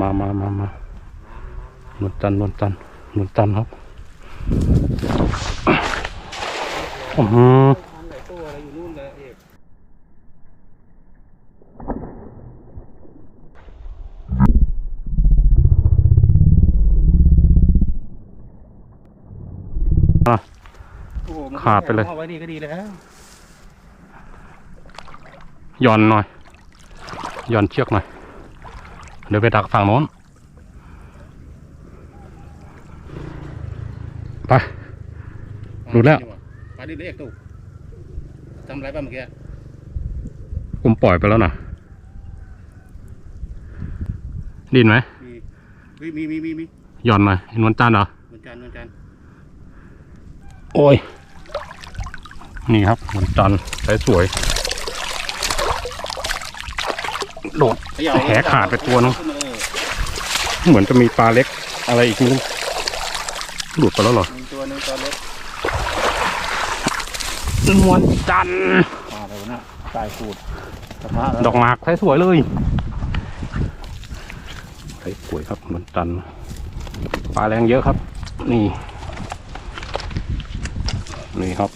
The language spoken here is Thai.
มามามามานวลจันทร์นวลจันทร์นวลจันทร์ครับอือหือทำหลายตัวอะไรอยู่นู่นเลยเอกอะโอ้โหมันขาดไปเลยเอาไว้นี่ก็ดีแล้วหย่อนหน่อยหย่อนเชือกหน่อย เดี๋ยวไปดักฝั่งโน้น ไปรู้แล้ว ปลาดินเอกตุกทำอะไรบ้างเมื่อกี้ผมปล่อยไปแล้วนะดินไหมมีเฮ้ยมีมีมีมีหย่อนหน่อยนวลจันทร์เหรอเหมือนกันเหมือนกันโอ้ย นี่ครับนวลจันทร์ใช้สวย โดดเขย่าแหขาดไปตัวนึงขึ้มาเออเหมือนจะมีปลาเล็กอะไรอีกไม่รู้หลุดไปแล้วเหรอมีตัวหนึงตัวเล็กนวลจันทร์ปลาอะไรวะน่ะตายสูดกระทะดอกหมากใช้สวยเลยใช้สวยครับนวลจันทร์ปลาแรงเยอะครับ นี่ นี่ครับ